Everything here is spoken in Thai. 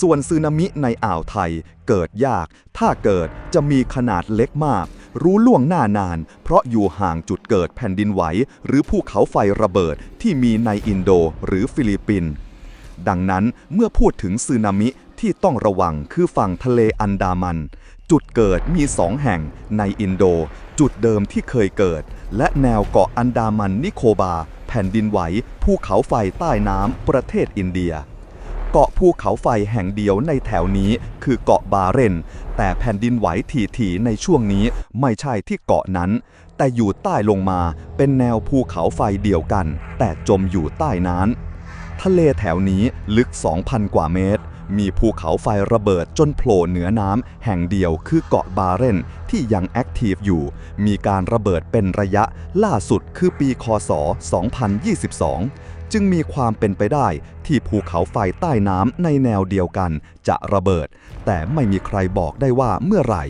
ส่วนสึนามิในอ่าวไทยเกิดยาก ถ้าเกิดจะมีขนาดเล็กมาก รู้ล่วงหน้านาน เพราะอยู่ห่างจุดเกิดแผ่นดินไหว หรือภูเขาไฟระเบิดที่มีในอินโดหรือฟิลิปปินส์ดังนั้นเมื่อพูดถึงสึนามิที่ต้องระวังคือฝั่งทะเลอันดามัน จุดเกิดมีสองแห่งในอินโด จุดเดิมที่เคยเกิด และแนวเกาะอันดามันนิโคบา แผ่นดินไหวภูเขาไฟใต้น้ำประเทศอินเดีย เกาะภูเขาไฟแห่งเดียวในแถวนี้คือเกาะบาเรน แต่แผ่นดินไหวถี่ๆในช่วงนี้ไม่ใช่ที่เกาะนั้น แต่อยู่ใต้ลงมาเป็นแนวภูเขาไฟเดียวกัน แต่จมอยู่ใต้น้ำทะเลแถวนี้ลึก 2,000 กว่าเมตร มีภูเขาไฟระเบิดจนโผล่เหนือน้ำแห่งเดียวคือเกาะบาเรนที่ยังแอคทีฟอยู่ มีการระเบิดเป็นระยะล่าสุดคือปีคศ 2022 จึงมีความเป็นไปได้ที่ภูเขาไฟใต้น้ำในแนวเดียวกันจะระเบิด แต่ไม่มีใครบอกได้ว่าเมื่อไหร่